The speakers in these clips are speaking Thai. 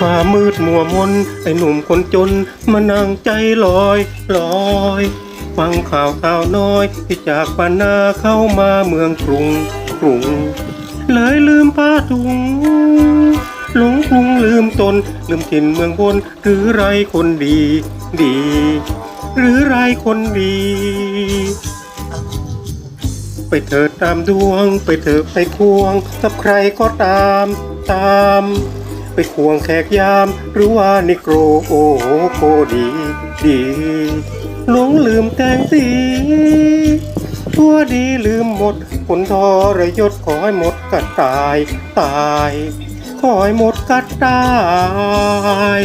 ฟ้ามืดมัวมน ไอ้หนุ่มคนจนมานั่งใจลอยลอย ฟังข่าวข่าวน้อย ที่จากปานาเข้ามาเมืองกรุงกรุง เลยลืมผ้าถุงหลงกรุงลืมตน ลืมถิ่นเมืองบน หรือไรคนดี ดี หรือไรคนดีไปเถิดตามดวง ไปเถิดไปควง กับใครก็ตาม ตาม ไปควงแขกยาม หรือว่านิโกรโอโคดีดีหลงลืมแต่งสีทั่วดีลืมหมดผลทรยศขอให้หมดกัดตายตายขอให้หมดกัดตาย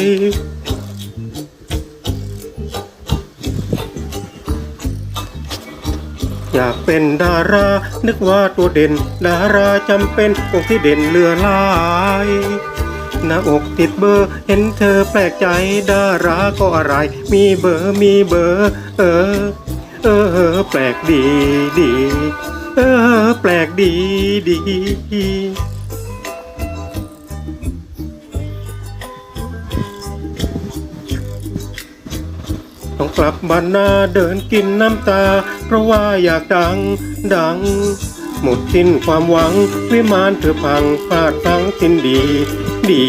อยากเป็นดารา นึกว่าตัวเด่น ดาราจำเป็นองที่เด่นเลือลาย หน้าอกติดเบอร์ เห็นเธอแปลกใจดาราก็อะไร มีเบอร์มีเบอร์ เออ เออ แปลกดีดี เออ แปลกดีดีต้องกลับบ้านนาเดินกินน้ำตา เพราะว่าอยากดัง ดัง หมดสิ้นความหวัง วิมานเธอพังพลาดพลังสิ้นดี ดี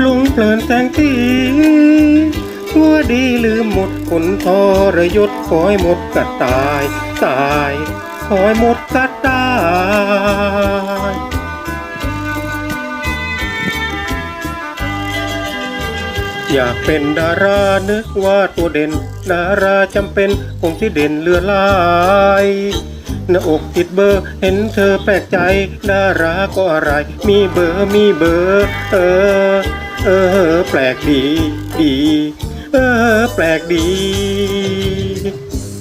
หลงเพลินแสงสีทั่วดีลืมหมดคนทรยศขอให้หมดกัดตาย ตายขอให้หมดกัดตายอยากเป็นดารานึกว่าตัวเด่น ดาราจำเป็นคงที่เด่นเลือลาย หน้าอกติดเบอร์ เห็นเธอแปลกใจดาราก็อะไร มีเบอร์มีเบอร์ เออ เออ แปลกดีดี เออ แปลกดี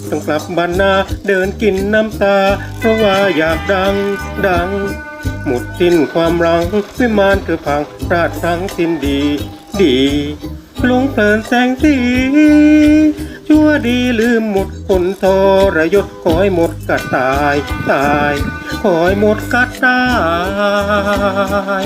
ต้องกลับบ้านนาเดินกินน้ำตา เพราะว่าอยากดังดัง หมดสิ้นความรัง วิมานเธอพังพลาดพลังสิ้นดี ดีหลงเพลินแสงสี ชั่วดีลืมหมดคนทรยศคอยหมดกัดตาย ตายคอให้หมดกัดตาย